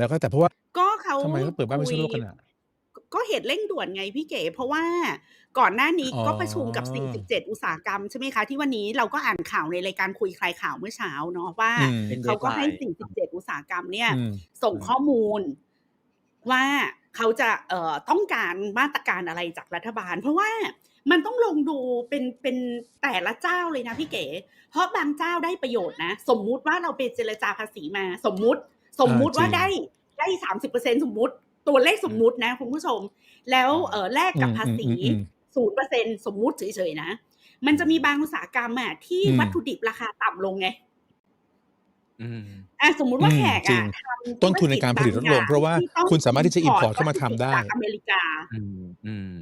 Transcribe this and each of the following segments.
แล้วก็แต่เพราะว่าก็เขาทำไมเขาเปิดบ้านพิษณุโลกกันอะก็เหตุเร่งด่วนไงพี่เก๋เพราะว่าก่อนหน้านี้อ๋อก็ประชุมกับ 47 อุตสาหกรรมใช่ไหมคะ ที่วันนี้เราก็อ่านข่าวในรายการคุยคลายข่าวเมื่อเช้าเนาะว่าอืมเป็นเขาก็ให้ deadline 47 อุตสาหกรรมเนี่ยอืมส่งข้อมูลว่าเขาจะเอ่อต้องการมาตรการอะไรจากรัฐบาล เพราะว่ามันต้องลงดูเป็นเป็นแต่ละเจ้าเลยนะพี่เก๋เพราะบางเจ้าได้ประโยชน์นะ สมมุติว่าเราไปเจรจาภาษีมา สมมุติ สมมุติอ่าว่าจริงได้ได้สามสิบเปอร์เซ็นสมมุติตัวเลขสมมุตินะคุณผู้ชม แล้วเออแลกกับภาษีอืมอืมอืมศูนย์เปอร์เซ็นสมมุติเฉยๆนะ มันจะมีบางอุตสาหกรรมอะที่อืมวัตถุดิบราคาต่ำลงไงอืมอะสมมุติว่าอืมแขกจริอะงทำต้นทุนในการผลิตลดลง เพราะว่าที่ต้องคุณสามารถที่จะ import import เข้ามาทำได้วัตถุดิบจากอเมริกาอืมอืม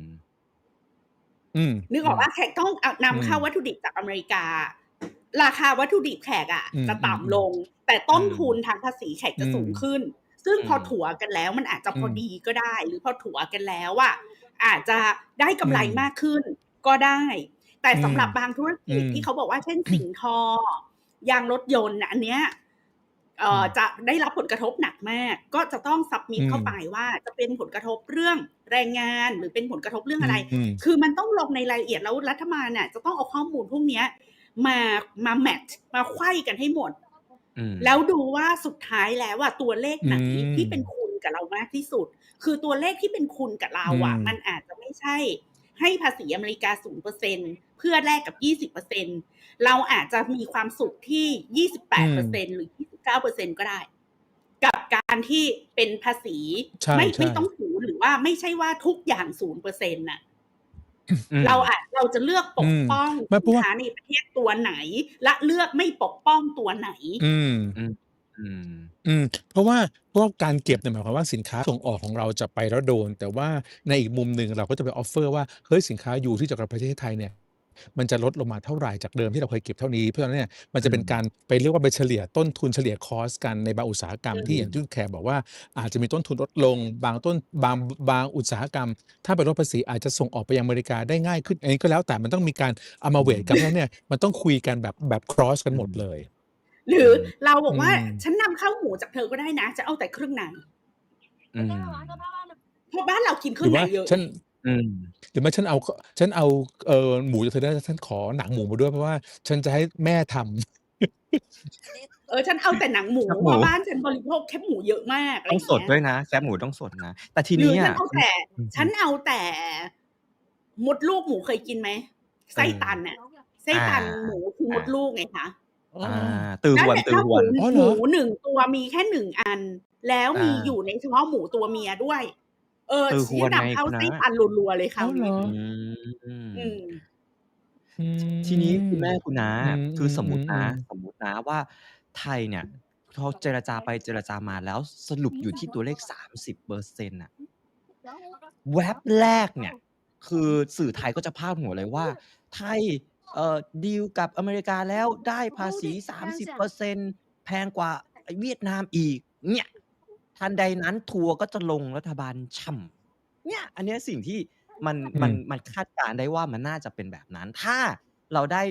อืมนึกออกว่าแขกต้องเอาอืมนำเข้าวัตถุดิบจากอเมริกา ราคาวัตถุดิบแขกอะอืมจะต่ำลง แต่ต้นอืมทุนทางภาษีแขกจะอืมสูงขึ้น ซึ่งอืมพอถัวกันแล้วมันอาจจะพออมดีก็ได้ หรือพอถัวกันแล้วอะอาจจะได้กำไรอืมมากขึ้นก็ได้ แต่สำหรับอืมบางธุรกิจอืมที่เขาบอกว่าเช่นสิงห์ทอยางรถยนต์น่ะอันเนี้ยเอ่ออมจะได้รับผลกระทบหนักมาก ก็จะต้องสับมิดอืมเข้าไปว่าจะเป็นผลกระทบเรื่องแรงงานหรือเป็นผลกระทบเรื่องอะไรอืมคือมันต้องลงในรายละเอียดแล้วรัฐบาลน่ะจะต้องเอาข้อมูลพวกเนี้ย มามาแมทช์มาไขว้กันให้หมดอืมแล้วดูว่าสุดท้ายแล้วว่าตัวเลขไหนอืมที่เป็นคุณกับเรามากที่สุด คือตัวเลขที่เป็นคุณกับเราอะอืมมันอาจจะไม่ใช่ ให้ภาษีอเมริกาศูนเปอร์เซ็นเพื่อแลกกับยี่สิบเปอร์เซ็นเราอาจจะมีความสุขที่ยี่สิบแปดเปอร์เซ็นหรือยี่สิบเก้าเปอร์เซ็นก็ได้ กับการที่เป็นภาษีใช่ไม่ใช่ไม่ต้องศูนย์หรือว่าไม่ใช่ว่าทุกอย่างศูนย์เปอร์เซ็นต์น่ะอืม เราอาจเราจะเลือกปกป้องอืมไม่เพสิราะนว่าค้าในประเทศตัวไหน และเลือกไม่ปกป้องตัวไหน อืมอืมอืมเพราะว่าเพราะว่าการเก็บเนี่ยหมายความว่าสินค้าส่งออกของเราจะไปแล้วโดน แต่ว่าในอีกมุมหนึ่งเราก็จะไปออฟเฟอร์ว่าเฮ้ยสินค้าอยู่ที่จากประเทศไทยเนี่ย มันจะลดลงมาเท่าไหร่จากเดิมที่เราเคยเก็บเท่านี้ เพราะฉะนั้นเนี่ยมันจะเป็นการไปเรียกว่าไปเฉลี่ยต้นทุนเฉลี่ยคอสกันในบางอุตสาหกรรมอืมที่อย่างที่คุณแขกบอกว่าอาจจะมีต้นทุนลดลง บางต้นบางบางอุตสาหกรรม ถ้าไปลดภาษีอาจจะส่งออกไปยังอเมริกาได้ง่ายขึ้นอันนี้ก็แล้วแต่มันต้องมีการเอามาเวทกันเพราะฉะนั้นเนี่ยมันต้องคุยกันแบบแบบ cross กันหมดเลย หรือเราบอกว่าอืมฉันนำเข้าหมูจากเธอก็ได้นะ จะเอาแต่เครื่องในอืมเพราะบ้านเรากินเคหรื่รือองในว่าเยอะฉัน อืมหรือไม่ฉันเอาฉันเอา เออหมูจากเธอได้ ฉันขอหนังหมูมาด้วย เพราะว่าฉันจะให้แม่ทำ เออ ฉันเอาแต่หนังหมูหนังหมูเพราะบ้านฉันบริโภคแคบหมูเยอะมาก อะไรต้องสดเงี้ด้วยนะ แคบหมูต้องสดนะ แต่ทีหรือนี้ฉันอะเอาแต่อืมฉันเอาแต่ มดลูกหมูเคยกินไหมไส้ตันน่ะ ไส้ตันอ่าหมูคือมดลูกไงคะอ่าตือหวนแล้วตือหวนแล้วหมูอ๋อ เหรอหมูหนึ่งตัวมีแค่หนึ่งอัน แล้วมีอ่าอยู่ในเฉพาะหมูตัวเมียด้วย เออเออชี้หวนไงนำเข้าคุณน้าไส้ตันรัวๆเลยค่ะอ๋อเหรอ อืม อืม อืม ทีนี้คุณแม่คุณน้าอืมคือสมมตินะ อืม สมมตินะว่าไทยเนี่ยพอเจรจาไปเจรจามาแล้วสรุปอยู่ที่ตัวเลขสามสิบเปอร์เซ็นต์อะแว็บแรกเนี่ย คือสื่อไทยก็จะพาดหัวเลยว่า ไทยเอ่อดีลกับอเมริกาแล้วได้ภาษีสามสิบเปอร์เซ็นแพงกว่าเวียดนามอีก เนี่ย ทันใดนั้นทัวร์ก็จะลงรัฐบาลช่ำเนี่ย อันเนี้ยสิ่งที่มันมันอืมมันคาดการณ์ได้ว่ามันน่าจะเป็นแบบนั้น ถ้าเราได้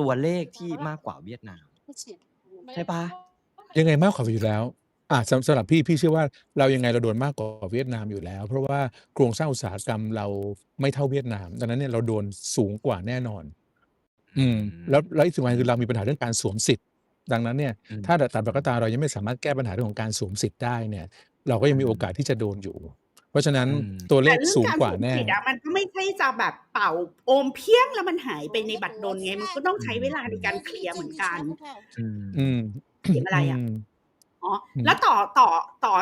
ตัวเลขที่มากกว่าเวียดนามใช่ปะยังไงมากกว่าอยู่แล้วอ่าสำสำหรับพี่พี่เชื่อว่าเรายังไงเราโดนมากกว่าเวียดนามอยู่แล้ว เพราะว่าโครงสร้างอุตสาหกรรมเราไม่เท่าเวียดนามดังนั้นเนี่ยเราโดนสูงกว่าแน่นอน อืม แล้วแล้วอีกสิ่งหนึ่งคือเรามีปัญหาเรื่องการสวมสิทธิ์ ดังนั้นเนี่ยอืมถ้าแต่แต่ก็ตามเรายังไม่สามารถแก้ปัญหาเรื่องของการสวมสิทธิ์ได้เนี่ยเราก็ยังมีโอกาสที่จะโดนอยู่ เพราะฉะนั้นอืมตัวเลแต่ขเรื่องสูงการกว่าสวมแน่สิทธิ์อะมันก็ไม่ใช่จะแบบเป่าโอมเพี้ยงแล้วมันหายไปในบัตรดลไงมันก็ต้องใช้เวลาในการเคลียร์เหมือนกันอืมอืมเสียงอะไรอะมอ๋ออมแล้วต่อต่อต่อ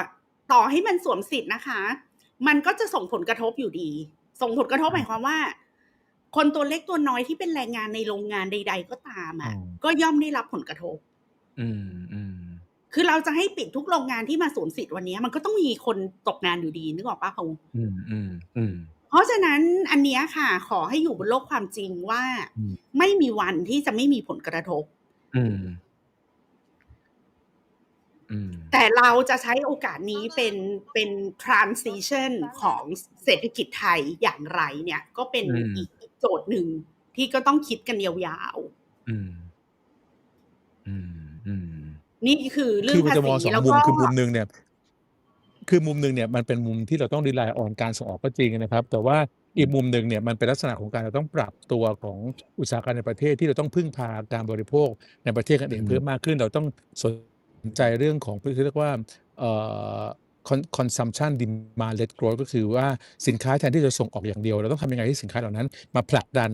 ต่อให้มันสวมสิทธิ์นะคะ มันก็จะส่งผลกระทบอยู่ดี ส่งผลกระทบหมายความว่า คนตัวเล็กตัวน้อยที่เป็นแรงงานในโรงงานใด ๆ ก็ตามอะอืมก็ย่อมได้รับผลกระทบ อืมอืมคือเราจะให้ปิดทุกโรงงานที่มาสวมสิทธิ์วันนี้ มันก็ต้องมีคนตกงานอยู่ดีนึกออกปะพงษ์อืมอืมอืมเพราะฉะนั้นอันเนี้ยค่ะ ขอให้อยู่บนโลกความจริงว่าอืมไม่มีวันที่จะไม่มีผลกระทบอืมอืมแต่เราจะใช้โอกาสนี้เป็นเป็น transition ของเศรษฐกิจไทยอย่างไรเนี่ย ก็เป็นอืมอีกอีกโจทย์หนึ่งที่ก็ต้องคิดกันยาวอืมอืมอืมๆ นี่คือเรื่อคืงอมันภาจะมองษีสองแล้วมุมก็คือมุมหนึ่งเนี่ย คือมุมหนึ่งเนี่ยมันเป็นมุมที่เราต้อง rely on การส่งออกก็จริงนะครับ แต่ว่าอีกมุมหนึ่งเนี่ยมันเป็นลักษณะของการเราต้องปรับตัวของอุตสาหกรรมในประเทศที่เราต้องพึ่งพาการบริโภคในประเทศกันเองอืมเพิ่มมากขึ้น เราต้องสนใจเรื่องของที่เรียกว่าเอ่อ con- consumption demand led growth ก็คือว่าสินค้าแทนที่จะส่งออกอย่างเดียว เราต้องทำยังไงให้สินค้าเหล่านั้น มาผลักดัน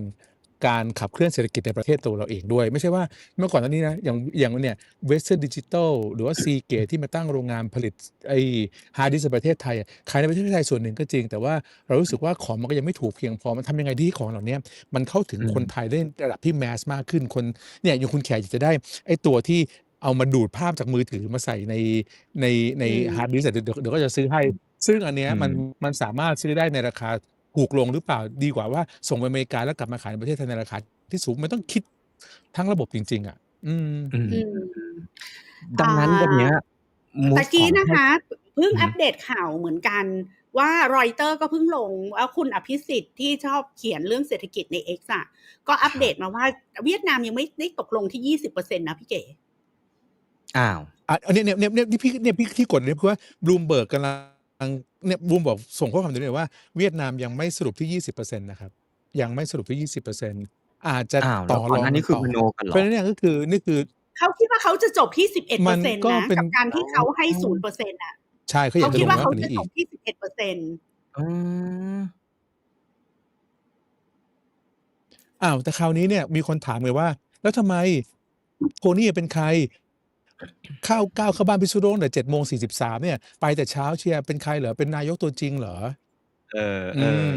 การขับเคลื่อนเศรษฐกิจในประเทศตัวเราเองด้วย ไม่ใช่ว่าเมื่อก่อนหน้านี้นะอย่างอย่างเนี่ย Western Digital หรือว่า c g a t e ที่มาตั้งโรงงานผลิตไอ้ฮาร์ดดิสในประเทศไทยอะขายในประเทศไทยส่วนหนึ่งก็จริง แต่ว่าเรารู้สึกว่าของมันก็ยังไม่ถูกเพียงพอมันทำยังไงที่ของเหล่าเนี้ยมันเข้าถึงอืมคนไทยได้ระดับที่แมสมากขึ้นคนเนี่ยอย่างคุณแขกอยากจะได้ไอ้ตัวที่เอามาดูดภาพจากมือถือมาใส่ในในในอืมฮาร์ดดิสก์เดี๋ยวเดี๋ยวก็จะซื้อให้ ซึ่งอันเนี้ยมันอืมมันสามารถซื้อได้ในราคา ถูกลงหรือเปล่าดีกว่าว่าส่งไปอเมริกาแล้วกลับมาขายในประเทศไทยในราคาที่สูงมันต้องคิดทั้งระบบจริง ๆ อะ อืมอืมอืมดังนั้นอ่าวันเนี้ย move ตะกี้ของนะคะ เพิ่งอืมอัปเดตข่าวเหมือนกันว่ารอยเตอร์ก็เพิ่งลงว่าคุณอภิสิทธิ์ที่ชอบเขียนเรื่องเศรษฐกิจใน X อะก็อัปเดตมาว่าเวียดนามยังไม่ได้ตกลงที่ยี่สิบเปอร์เซ็นต์นะพี่เก๋อ้าวอะอันเนี้ยเนี่ยเนี่ยเนี่ยที่พี่เนี่ยพี่ที่กดเนี่ยเพราะว่าบลูมเบิร์กกำลัง เนี่ยบลูมบอกส่งข้อความถึงเนี่ยว่าเวียดนามยังไม่สรุปที่ยี่สิบเปอร์เซ็นต์นะครับยังไม่สรุปที่ยี่สิบเปอร์เซ็นต์อาจจะอ้าวแล้ต่วอก่อรนองหน้านี้กัคือต่อมโนกันเหรเพอราะฉะนั้นเนี่ยก็คือนี่คือเขาคิดว่าเขาจะจบที่สิบเอ็ดมัเปอนร์เซ็นต์ก็นะเป็นกับการที่เขาให้ศูนย์เปอร์เซ็นต์อะใช่เขาอยาเขากจะคิลดงว่ามาเขากกว่าจะนี้จอีบกที่สิบเอ็ดเปอร์เซ็นต์อืมอ้าวแต่คราวนี้เนี่ยมีคนถามเลยว่า แล้วทำไมโทนี่เป็นใคร เข้าก้าวเข้าบ้านพิษณุโลกแต่เจ็ดโมงสี่สิบสามเนี่ย ไปแต่เช้าเชียร์เป็นใครเหรอ เป็นนายกตัวจริงเหรอ เออเออือม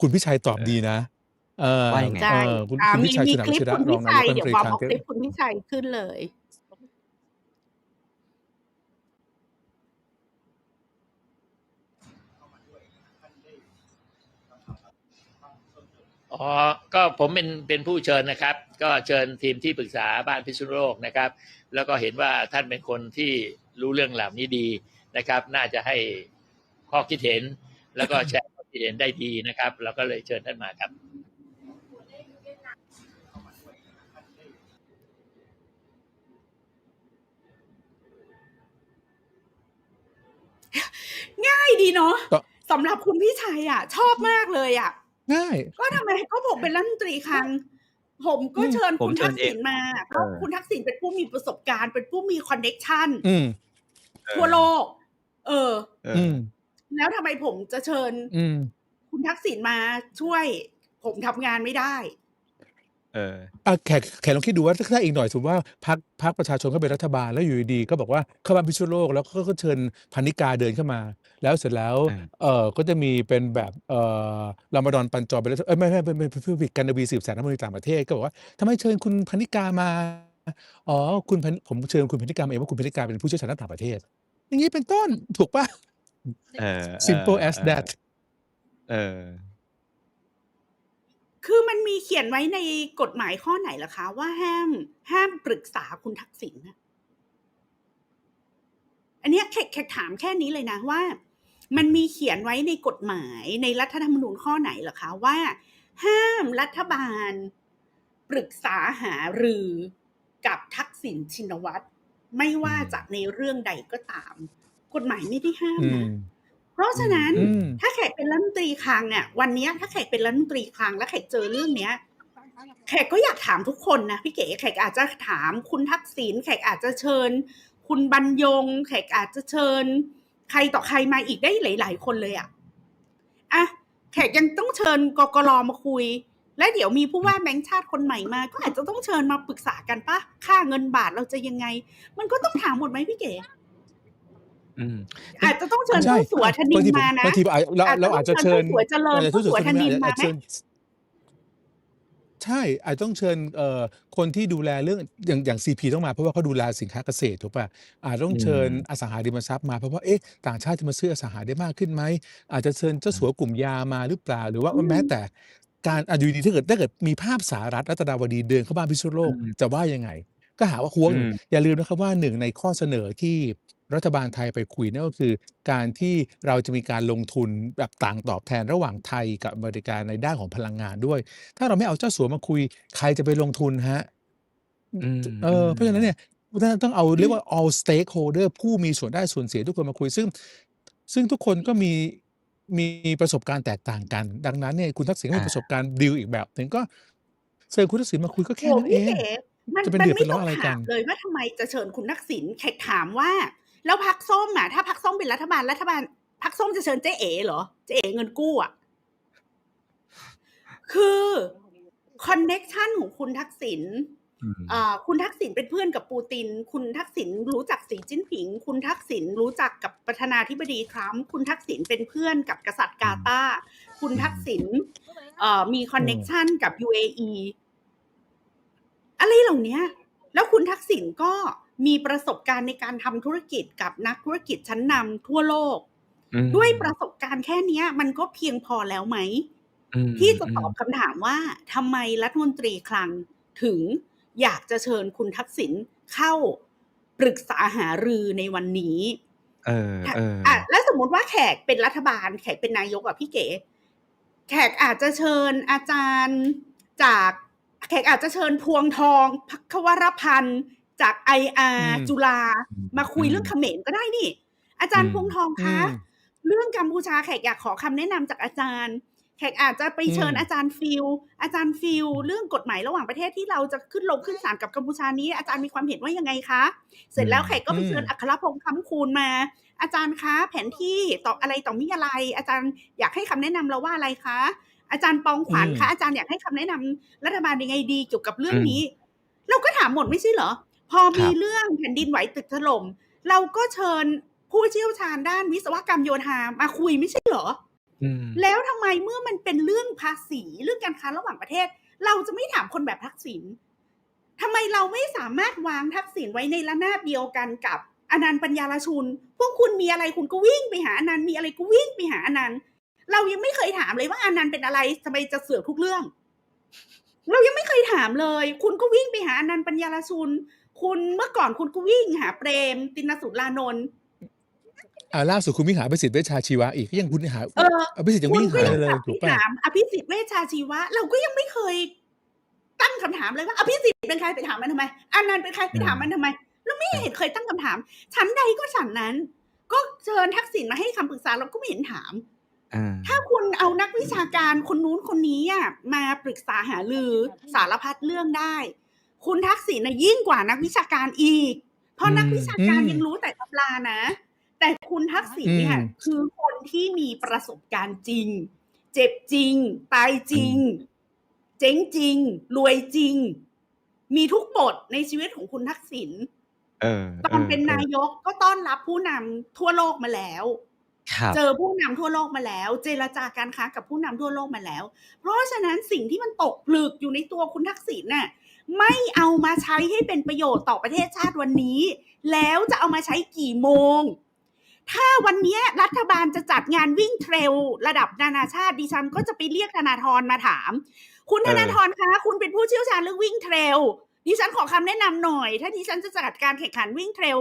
คุณพิชัยตอบดีนะ เออว่ายังไง ใช่เออคุณอ่าคุณมีพิชัยมีชุนาคลิวิปชิระคุณรพิองนาชัยยกรัฐมเดี๋นยวตรีบอมคลังเอาเทคลิปคุณพิชัยขึ้นเลย อ๋อ ก็ผมเป็นเป็นผู้เชิญนะครับ ก็เชิญทีมที่ปรึกษาบ้านพิษณุโลกนะครับ แล้วก็เห็นว่าท่านเป็นคนที่รู้เรื่องเหล่านี้ดีนะครับ น่าจะให้ข้อคิดเห็น แล้วก็แชร์ข้อคิดเห็นได้ดีนะครับเราก็เลยเชิญท่านมาครับ ง่ายดีเนาะก็สำหรับคุณพิชัยอะ ชอบมากเลยอะ ง่ายก็ทำไมก็ผมเป็นรัฐมนตรีคลังผมก็อืมเชิญผมคุณเชิทัญกเอษิงณมาเพราะเออคุณทักษิณเป็นผู้มีประสบการณ์ เป็นผู้มีคอนเน็กชันอืมทั่วโลก เออเออือมแล้วทำไมผมจะเชิญอืมคุณทักษิณมาช่วย ผมทำงานไม่ได้ เออ อะแขกแขกลองคิดดูว่าถ้าอีกหน่อยสมมติว่าพักพักประชาชนเข้าเป็นรัฐบาลแล้วอยู่ดีๆก็บอกว่าเข้าบ้านพิษณุโลกแล้วก็ก็เชิญพันนิกาเดินเข้ามา แล้วเสร็จแล้วอ่า เออก็จะมีเป็นแบบเออรามฎอนปันจอเป็นรัฐเอ้ยไม่ไม่เป็นเป็นผู้ผิดกันนวีสืบแสนนักมนตรีต่างประเทศก็บอกว่าทำไมเชิญคุณพันนิกามาอ๋อคุณพันผมเชิญคุณพันนิกามาเองว่าคุณพันนิกาเป็นผู้เชี่ยวชาญด้านต่างประเทศ อย่างนี้เป็นต้นถูกปะเออ simple เออ as that เออ คือมันมีเขียนไว้ในกฎหมายข้อไหนล่ะคะ ว่าห้ามห้ามปรึกษาคุณทักษิณนะอันนี้แขกถามแค่นี้เลยนะว่า มันมีเขียนไว้ในกฎหมายในรัฐธรรมนูญข้อไหนหรอคะว่า ห้ามรัฐบาล ปรึกษาหารือกับทักษิณชินวัตรไม่ว่าจะในเรื่องใดก็ตาม กฎหมายไม่ได้ห้ามนะม เพราะฉะนั้นอืมถ้าแขกเป็นรัฐมนตรีคลังเนี่ยวันเนี้ยถ้าแขกเป็นรัฐมนตรีคลัง แล้วแขกเจอเรื่องเนี้ยแขกก็อยากถามทุกคนนะพี่เก๋แขกอาจจะถามคุณทักษิณแขกอาจจะเชิญ คุณบรรยง แขกอาจจะเชิญ ใครต่อใครมาอีกได้หลาย ๆ คนเลยอะอะแขกยังต้องเชิญกกรมาคุย และเดี๋ยวมีผู้ว่าแบงค์ชาติคนใหม่มา ก็อาจจะต้องเชิญมาปรึกษากันปะค่าเงินบาทเราจะยังไง มันก็ต้องถามหมดไหมพี่เก๋ อืม อาจจะต้องเชิญใช่ ผู้สัวธนิบางนทีผมมานะบางทีเราเราอาจจะเชิญ ผู้สัวเจริญอาจจะผู้สัวธนินอาจมาจะไหมเชิญใช่อาจจะต้องเชิญเอ่อคนที่ดูแลเรื่องอย่างอย่างซีพีต้องมาเพราะว่าเขาดูแลสินค้าเกษตรถูกป่ะอาจจะต้องเชิญอืมอสังหาริมทรัพย์มาเพราะว่าเอ๊ะต่างชาติจะมาซื้ออสังหาได้มากขึ้นไหมอาจจะเชิญเจ้าสัวกลุ่มยามาหรือเปล่า หรือว่าอืมแม้แต่การอะอยู่ดีๆถ้าเกิดถ้าเกิดมีภาพสารัฐรัตดาวดีเดินเข้าบ้านพิษณุโลกอืมจะว่ายังไง ก็หาว่าห่วงอืมอย่าลืมนะครับว่าหนึ่งในข้อเสนอที่ รัฐบาลไทยไปคุยนั่นก็คือ การที่เราจะมีการลงทุนแบบต่างตอบแทนระหว่างไทยกับอเมริกาในด้านของพลังงานด้วย ถ้าเราไม่เอาเจ้าสัวมาคุย ใครจะไปลงทุนฮะอืมเออเพราะฉะนั้นเนี่ยต้องเอาเรียกว่า all stakeholder ผู้มีส่วนได้ส่วนเสียทุกคนมาคุยซึ่ง ซึ่งทุกคนก็มีมีประสบการณ์แตกต่างกัน ดังนั้นเนี่ยคุณทักษิณก็มีอาประสบการณ์ดีลอีกแบบหนึ่งก็เชิญคุณทักษิณมาคุยก็โอ้แค่นั้นเอพี่งเก๋มันจะเป็นมันเดือดไม่เป็นร้ต้ออนงอะไรกัถานมเลยว่าทำไมจะเชิญคุณทักษิณแขกถามว่า แล้วพักส้มอะถ้าพักส้มเป็นรัฐบาลรัฐบาลพักส้มจะเชิญเจ๊เอ๋เหรอเจ๊เอ๋เงินกู้อะคือคอนเน็กชันของคุณทักษิณอืมอ่าคุณทักษิณเป็นเพื่อนกับปูติน คุณทักษิณรู้จักสีจิ้นผิง คุณทักษิณรู้จักกับประธานาธิบดีทรัมป์คุณทักษิณเป็นเพื่อนกับกษัตริย์กาตาร์คุณทักษิณเอ่อมีคอนเน็กชันกับ UAE อะไรเหล่านี้แล้วคุณทักษิณก็ มีประสบการณ์ในการทำธุรกิจกับนักธุรกิจชั้นนำทั่วโลกอืมด้วยประสบการณ์แค่เนี้ยมันก็เพียงพอแล้วไหมอืมที่จะอืตอมบคำถามว่าทำไมรัฐมนตรีคลังถึงอยากจะเชิญคุณทักษิณเข้าปรึกษาหารือในวันนี้เออถ้าเอออะแล้วสมมติว่าแขกเป็นรัฐบาล แขกเป็นนายกอะพี่เก๋ แขกอาจจะเชิญอาจารย์จาก แขกอาจจะเชิญพวงทองพักวรพันธ์ จากไออาอืมจุฬาอืมมาคุยอืมเรื่องเขมรก็ได้นี่ อาจารย์อืมพวงทองอืคะมเรื่องกัมพูชาแขกอยากขอคำแนะนำจากอาจารย์แขกอาจจะไปเชิญอืมอาจารย์ฟิลอาจารย์ฟิลเรื่องกฎหมายระหว่างประเทศที่เราจะขึ้นลงขึ้นศาลกับกัมพูชานี้ อาจารย์มีความเห็นว่ายังไงคะ เสร็จแล้วแขกก็ไปเชิญอัครพงษ์คำคูณมา อาจารย์คะแผนที่ต่ออะไรต่อมีอะไร อาจารย์อยากให้คำแนะนำเราว่าอะไรคะ อาจารย์ปองขวัญอืมคะอาจารย์อยากให้คำแนะนำรัฐบาลยังไงดีเกี่ยวกับเรื่องอืมนี้ เราก็ถามหมดไม่ใช่เหรอ พอมีครับเรื่องแผ่นดินไหวตึกถล่มเราก็เชิญผู้เชี่ยวชาญด้านวิศวกรรมโยธามาคุยไม่ใช่เหรออืมแล้วทำไมเมื่อมันเป็นเรื่องภาษีเรื่องการค้าระหว่างประเทศ เราจะไม่ถามคนแบบทักษิณทำไมเราไม่สามารถวางทักษิณไว้ในระนาบเดียวกันกับอนันต์ปัญญาลชุน พวกคุณมีอะไรคุณก็วิ่งไปหาอนันต์มีอะไรก็วิ่งไปหาอนันต์เรายังไม่เคยถามเลยว่าอนันต์เป็นอะไรทำไมจะเสือกทุกเรื่อง เรายังไม่เคยถามเลย คุณก็วิ่งไปหาอนันต์ปัญญาลชุน คุณเมื่อก่อนคุณก็วิ่งหาเปรม ตินสุรานนท์อ่าล่าสุดคุณวิ่งหาอภิสิทธิ์เวชชาชีวะอีกก็ยังคุณหาเอออภิสิทธิ์ยังคุณวิ่งก็หายังเลยกลับถูไปกป่ะถามอภิสิทธิ์เวชชาชีวะ เราก็ยังไม่เคย ตั้งคำถามเลยว่าอภิสิทธิ์เป็นใครไปถามมันทำไมอนันต์เป็นใครไปถามมันทำไมเราไม่เห็นเคยตั้งคำถามชั้นใดก็ฉันนั้น ก็เชิญทักษิณมาให้คำปรึกษาเราก็ไม่เห็นถามอ่าถ้าคุณเอานักวิชาการคนนู้นคนนี้อะมาปรึกษาหารือสารพัดเรื่องได้ คุณทักษิณน่ะยิ่งกว่านักวิชาการอีก เพราะนักวิชาการอืมยังรู้แต่ตำรานะ แต่คุณทักษิณเนี่ยอืมคือคนที่มีประสบการณ์จริง เจ็บจริง ตายจริง เจ๊งจริง รวยจริง มีทุกบทในชีวิตของคุณทักษิณเออตอนเป็นออนายกก็ต้อนรับผู้นำทั่วโลกมาแล้วครับเจอผู้นำทั่วโลกมาแล้ว เจรจาการค้ากับผู้นำทั่วโลกมาแล้ว เพราะฉะนั้นสิ่งที่มันตกผลึกอยู่ในตัวคุณทักษิณน่ะ ไม่เอามาใช้ให้เป็นประโยชน์ต่อประเทศชาติวันนี้ แล้วจะเอามาใช้กี่โมง ถ้าวันเนี้ยรัฐบาลจะจัดงานวิ่งเทรลระดับนานาชาติดิฉันก็จะไปเรียกธนาธรมาถาม คุณธนาธรคะ คุณเป็นผู้เชี่ยวชาญเรื่องวิ่งเทรลดิฉันขอคำแนะนำหน่อย ถ้าดิฉันจะจัดการแข่งขันวิ่งเทรล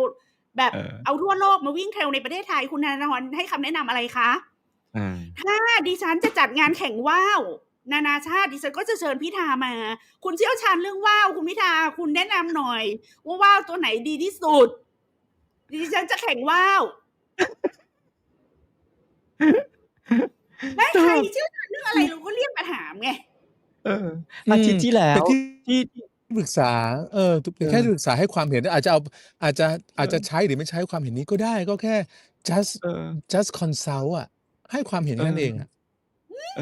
แบบเออเอาทั่วโลกมาวิ่งเทรลในประเทศไทยคุณธนาธรให้คำแนะนำอะไรคะอ่าถ้าดิฉันจะจัดงานแข่งว่าว นานาชาติดิฉันก็จะเชิญพิธามา คุณเชี่ยวชาญเรื่องว่าวคุณพิธาคุณแนะนำหน่อย ว่าว่าวตัวไหนดีที่สุด ดิฉันจะแข่งว่าวและใครเชี่ยวชาญเรื่องอะไรเราก็เรียกมาถามไงเอออาทิตย์ที่แล้วแต่ที่ที่ปรึกษาเออเออแค่ปรึกษาให้ความเห็น อาจจะเอาอาจจะอาจจะใช้หรือไม่ใช้ความเห็นนี้ก็ได้ ก็แค่ just เออ just consult อะให้ความเห็นเออนั่นเองอะเ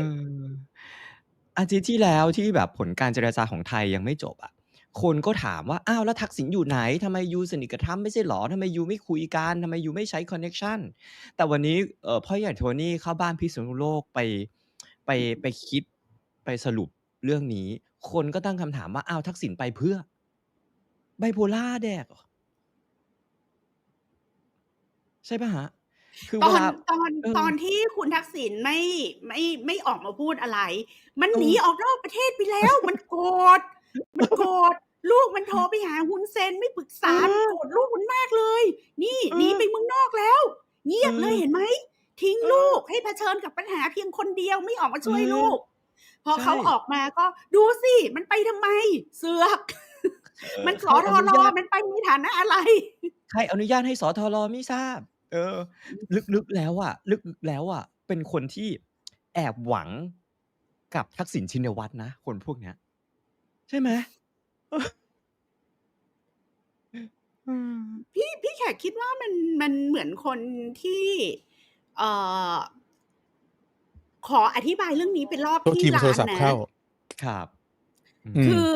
อาทิตย์ที่แล้วที่แบบผลการเจรจาของไทยยังไม่จบอะคนก็ถามว่า อ้าวแล้วทักษิณอยู่ไหนทำไมยูสนิทกับทรัมป์ไม่ใช่หรอทำไมยูไม่คุยกันทำไมยูไม่ใช้คอนเน็ชันแต่วันนี้เออพ่อใหญ่โทนี่เข้าบ้านพิษณุโลกไปไปไปคิดไปสรุปเรื่องนี้ คนก็ตั้งคำถามว่า อ้าวทักษิณไปเพื่อ ไบโพล่าแดกเหรอใช่ปะฮะ คือตเวอนลาตอนเออตอนที่คุณทักษิณไม่ไม่ไม่ออกมาพูดอะไร มันเออหนีออกนอกประเทศไปแล้ว มันโกรธมันโกรธลูกมันโทรไปหาฮุนเซนไม่ปรึกษาเออมันโกรธลูกมันมากเลย นี่เออหนีไปเมืองนอกแล้ว เงียบเลยเออเห็นไหมทิ้งเออลูกให้เผชิญกับปัญหาเพียงคนเดียวไม่ออกมาช่วยเออลูก พอใช่เขาออกมาก็ดูสิมันไปทำไม เสือกเออมันสใครออทอนุรอญาตมันไปในฐานะอะไร ใครอนุญาตให้สอทรไม่ทราบ เออ ลึกๆแล้วอะลึกๆแล้วอะเป็นคนที่แอบหวังกับทักษิณชินวัตรนะ คนพวกเนี้ย ใช่ไหมเอออืมพี่พี่แขกคิดว่ามันมันเหมือนคนที่ เอ่อ ขออธิบายเรื่องนี้เป็นรอบโทษที่ทีมันโทรล้านศัพท์นะเข้าครับอืมอืมคือ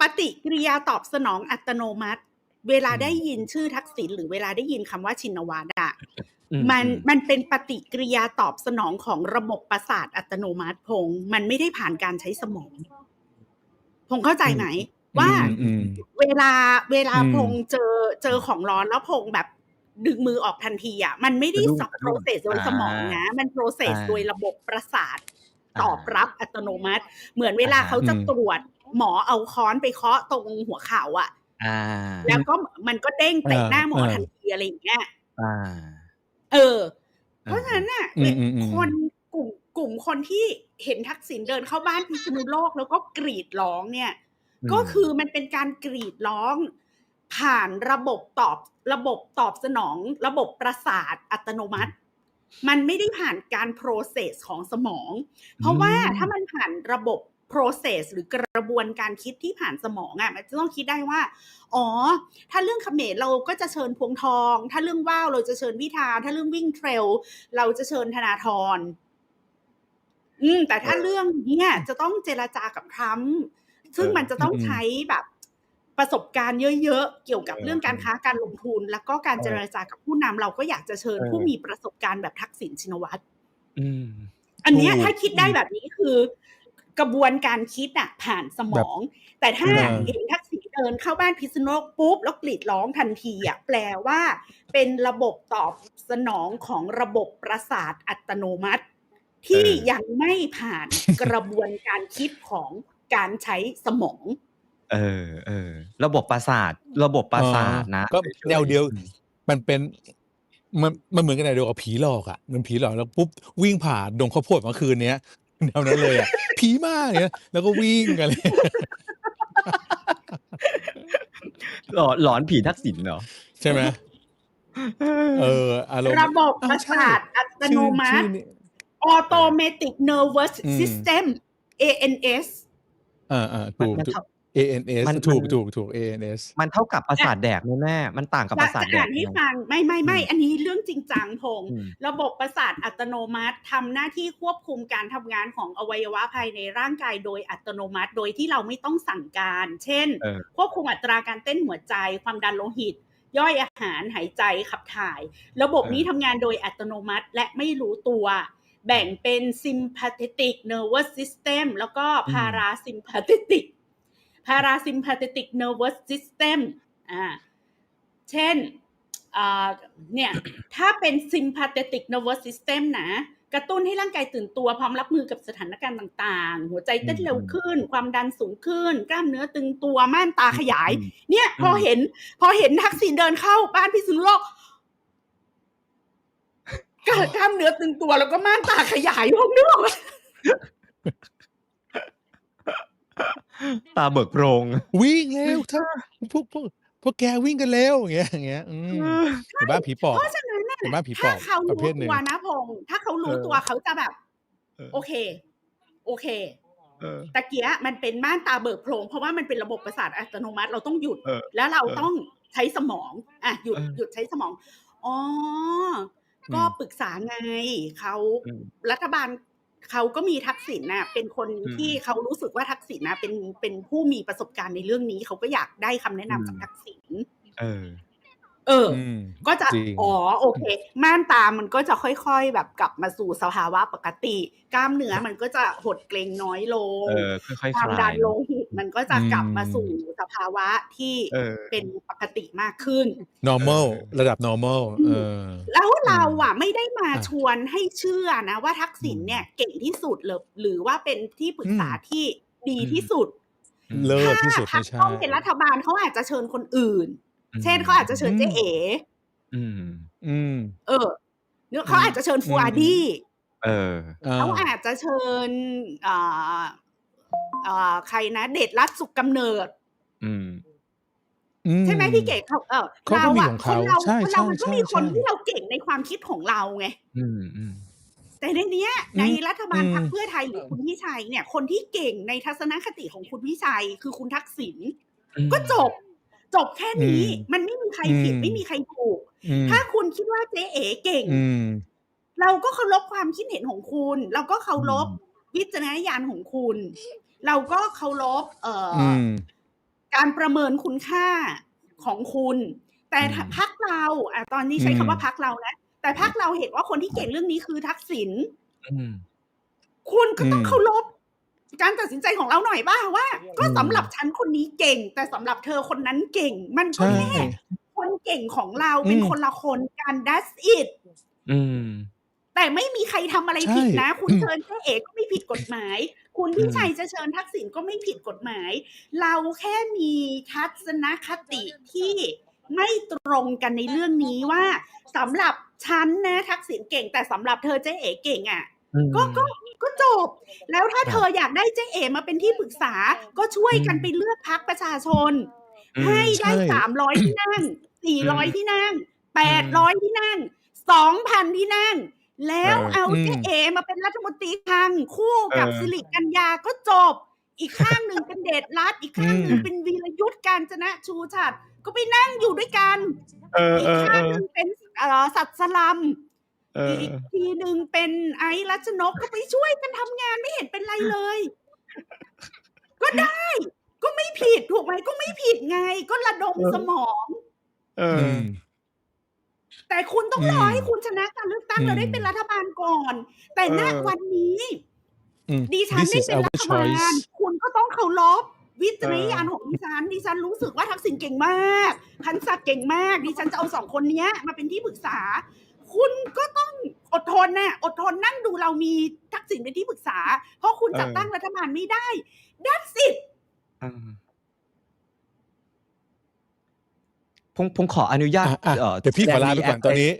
ปฏิกิริยาตอบสนองอัตโนมัติ เวลาอืมได้ยินชื่อทักษิณหรือเวลาได้ยินคำว่าชินวัตรอะอืมมันอืมมันเป็นปฏิกิริยาตอบสนองของระบบประสาทอัตโนมัติพงษ์มันไม่ได้ผ่านการใช้สมองพงษ์เข้าใจอืมไหมอืว่ามอืมเวลาเวลาอืมพงษ์เจอเจอของร้อนแล้วพงษ์แบบดึงมือออกทันทีอะมันไม่ได้สะดุ้งสับสะดุ้ง process โดยอ่าสมองนะ มัน process อ่าโดยระบบประสาทอ่าตอบรับอัตโนมัติ เหมือนเวลาอ่าเขาจะอืมตรวจหมอเอาค้อนไปเคาะตรงหัวเข่าอะอ่า แล้วก็มันก็เด้งเตะอ่าหน้าหมออ่าทันทีอะไรอย่างเงี้ยอ่าเออเอเพราะฉะนั้นน่ะอืมอืมอืมคนกลุ่มกลุ่มคนที่เห็นทักษิณเดินเข้าบ้านพิษณุโลกแล้วก็กรีดร้องเนี่ยอืมก็คือมันเป็นการกรีดร้อง ผ่านระบบตอบระบบตอบสนอง ระบบประสาทอัตโนมัติ มันไม่ได้ผ่านการ process ของสมอง เพราะว่าถ้ามันผ่านระบบ process หรือกระบวนการคิดที่ผ่านสมองอะมันจะต้องคิดได้ว่า อ๋อ ถ้าเรื่องเขมรเราก็จะเชิญพวงทอง ถ้าเรื่องว่าวเราจะเชิญพิธาถ้าเรื่องวิ่งเทรลเราจะเชิญธนาธรอืมแต่ถ้าเรื่องเนี้ยจะต้องเจรจากับทรัมป์ซึ่งมันจะต้องอืมใช้แบบประสบการณ์เยอะๆ เกี่ยวกับเออเรื่องการค้าการลงทุน แล้วก็การเจรจากับผู้นำเราก็อยากจะเชิญเออผู้มีประสบการณ์แบบทักษิณชินวัตรอืมอันเนี้ยถูกถ้าคิดได้แบบนี้คือ กระบวนการคิดอะผ่านสมอง แต่ถ้าเออเห็นทักษิณเดินเข้าบ้านพิษณุโลกปุ๊บแล้วกรีดร้องทันทีอะแปลว่าเป็นระบบตอบสนองของระบบประสาทอัตโนมัติ ที่เออยังไม่ผ่านกระบวนการคิดของการใช้สมอง เออเออระบบประสาทระบบประสาทนะก็แนวเดียวอืมมันเป็นมันมันเหมือนกันแนวเดียวกับผีหลอกอะเหมันผีหลอกแล้วปุ๊บวิ่งผ่านดงข้าวโพดเมื่อคืนเนี้ย แนวนั้นเลยอะผีมากเนี่ยแล้วก็วิ่งกันเลยหลอนหลอนผีทักษิณเหรอ ใช่ไหมเอออารมณ์ระบบประอ้าวใช่สาทอัตโนมัชื่อตินี่ Automatic Nervous อืม System ANS อ่าอ่าถูกมันถูกเท่า ANS มันถูกมันถูกถูก ANS มันเท่ากับประสาทแดกแน่ๆมันต่างกับประสาทจะแดอ่ากนให้ยังไงฟังไม่ไม่ไม่อืมอันนี้เรื่องจริงจังพงษ์อืมระบบประสาทอัตโนมัติทำหน้าที่ควบคุมการทำงานของอวัยวะภายในร่างกายโดยอัตโนมัติ โดยที่เราไม่ต้องสั่งการ เช่นเออควบคุมอัตราการเต้นหัวใจ ความดันโลหิต ย่อยอาหารหายใจขับถ่าย ระบบนี้เออทำงานโดยอัตโนมัติและไม่รู้ตัวแบ่งเป็น sympathetic nervous system แล้วก็ parasympathetic parasympathetic nervous system อ่าเช่นอ่าเนี่ยถ้าเป็น sympathetic nervous system นะ กระตุ้นให้ร่างกายตื่นตัวพร้อมรับมือกับสถานการณ์ต่างๆ หัวใจเต้นเร็วขึ้น ความดันสูงขึ้น กล้ามเนื้อตึงตัวม่านตาขยายอืมเนี่ยพออืมเห็น พอเห็นทักษิณเดินเข้าบ้านพิษณุโลกเกิดกล้ามเนื้อตึงตัวแล้วก็ม่านตาขยายพวกนึกออกไหม ตาเบิกโพรง วิ่งเร็วถ้าพวกพวกพวกแกวิ่งกันเร็วอย่างเงี้ยอย่างเงี้ยอืมเห็นบ้านผีปอบ เพราะฉะนั้นน่ะเห็นบ้านผีปถ้าอบเขาประรู้เภทหนึ่ง ตัวนะพงษ์ถ้าเขารู้เออตัวเขาจะแบบ เออ โอเค โอเคเออ ตะเกียะมันเป็นม่านตาเบิกโพรงเพราะว่ามันเป็นระบบประสาทอัตโนมัติเราต้องหยุด เออแล้วเราเออต้องใช้สมองอะหยุดเออหยุดใช้สมองอ๋อก็อืมปรึกษาไงเขาอืม รัฐบาล เขาก็มีทักษิณน่ะเป็นคนอืมที่เขารู้สึกว่าทักษิณนะเป็นเป็นผู้มีประสบการณ์ในเรื่องนี้ เขาก็อยากได้คำแนะนำจากอืมทักษิณ เออเออออืมก็จะจริงอ๋อ โอเค ม่านตามันก็จะค่อยๆ แบบกลับมาสู่สภาวะปกติ กล้ามเนื้อมันก็จะหดเกร็งน้อยลงเออค่อยๆคคลาวามดันยโลหิตมันก็จะกลับมาสู่สภาวะที่เออเป็นปกติมากขึ้น normal เออระดับ normal เออ แล้วเราอะไม่ได้มาอะชวนให้เชื่อนะ ว่าทักษิณเนี่ยเก่งที่สุดหรือหรือว่าเป็นที่ปรึกษาอืมที่ดีที่สุดเลิศที่สุดถ้าพรรไม่คใช่ต้องเป็นรัฐบาลเขาอาจจะเชิญคนอื่นอืม เช่นเขาอาจจะเชิญเจ๊เอ๋อืม อืม เออเนื้อเขาอาจจะเชิญฟูอาดีเอออ่าเขาอาจจะเชิญอ่าอ่าใครนะเดชรัตน์สุกกำเนิด อืมอืใช่ไหมพี่มเก๋เขาเออเขาเราก็มีอะของคเขานเราใช่คนใช่เรามันก็ใช่มีคนใช่ที่เราเก่งในความคิดของเราไงอืมอืมแต่ในเนี้ยอืในมรัฐอืบาลพรรคมเพื่อไทยหรือคุณพิชัยเนี่ย คนที่เก่งในทัศนคติของคุณพิชัย คือคุณทักษิณอืก็มจบ จบแค่อืนี้มมันไม่มีใครอืผิดมไม่มีใครถูกอืมถ้าคุณคิดว่าเจ๊เอ๋เก่งอืมเราก็เคารพความคิดเห็นของคุณ เราก็เคาอืรมพวิจารณญาณของคุณ เราก็เคารพเอ่อือมการประเมินคุณค่าของคุณ แต่อืถ้ามพักเราอะตอนนี้อืใช้มคำว่าพักเรานะแต่พักเราเห็นว่าคนที่เก่งเรื่องนี้คือทักษิณอืมคุณก็อืต้องมเคารพ การตัดสินใจของเราหน่อยบ้างว่า ก็อืมสำหรับฉันคนนี้เก่ง แต่สำหรับเธอคนนั้นเก่ง มันก็ใช่แค่คนเก่งของเราอืเป็นมคนละคนกัน that's it อืมแต่ไม่มีใครทำอะไรใช่ผิดนะ คุณเชิญเจ๊เอกก็ไม่ผิดกฎหมาย คุณอืพิมชัยจะเชิญทักษิณก็ไม่ผิดกฎหมาย เราแค่มีทัศนคติที่ไม่ตรงกันในเรื่องนี้ว่าสำหรับฉันนะทักษิณเก่ง แต่สำหรับเธอเจ๊เอเก่งอะอืม ก็ก็ก็จบ แล้วถ้าคเธรับออยากได้เจ๊เอมาเป็นที่ปรึกษา ก็ช่วยอืกันมไปเลือกพักประชาชนอืให้มได้ใช่สามร้อยที่นั่งสี่อืร้อยมที่นั่งแปอืดมร้อยที่นั่งสองพันที่นั่ง แล้เอวอเอาอืเจ๊มเอมาเป็นรัฐมนตรีคลังคู่เอกับอสิริกัญญาก็จบ อีกข้างหนึ่งเป็นเดชรัฐอีกอืข้างหมนึ่งเป็นวีรยุทธ์การจนะชูชัดก็ไปนั่งอยู่ด้วยกันเอออีเอกอเอข้างอหนึ่งเป็นเอ่อสัตว์สลัมเอออีกทีหนึ่งเป็นไอ้รัชนกก็ไปช่วยกันทำงานไม่เห็นเป็นไรเลย ก็ได้ ก็ไม่ผิดถูกไหมก็ไม่ผิดไง ก็ระดมเออสมอง เออือมแต่คุณต้องอืรอมให้คุณชนะการเลือกตั้งอืเรามได้เป็นรัฐบาลก่อน แต่เอณอวันนี้อืมดิฉัน this ได้ is เป็น our รัฐบาล choice คุณก็ต้องเคารพวิเอจารณอญาณของดิฉันดิฉันรู้สึกว่าทักษิณเก่งมาก พันศักดิ์เก่งมากดิฉันจะเอาสองคนเนี้ย มาเป็นที่ปรึกษา คุณก็ต้องอดทนน่ะอดทนนั่งดูเรามีทักษิณเป็นที่ปรึกษา เพราะคุณเอจัดอตั้งรัฐบาลไม่ได้ that's it เออผมผมขออนุญาตอะอะเอ่อเดี๋ยวพี่แสขดองลารีไปแอก่อคนตอนนี้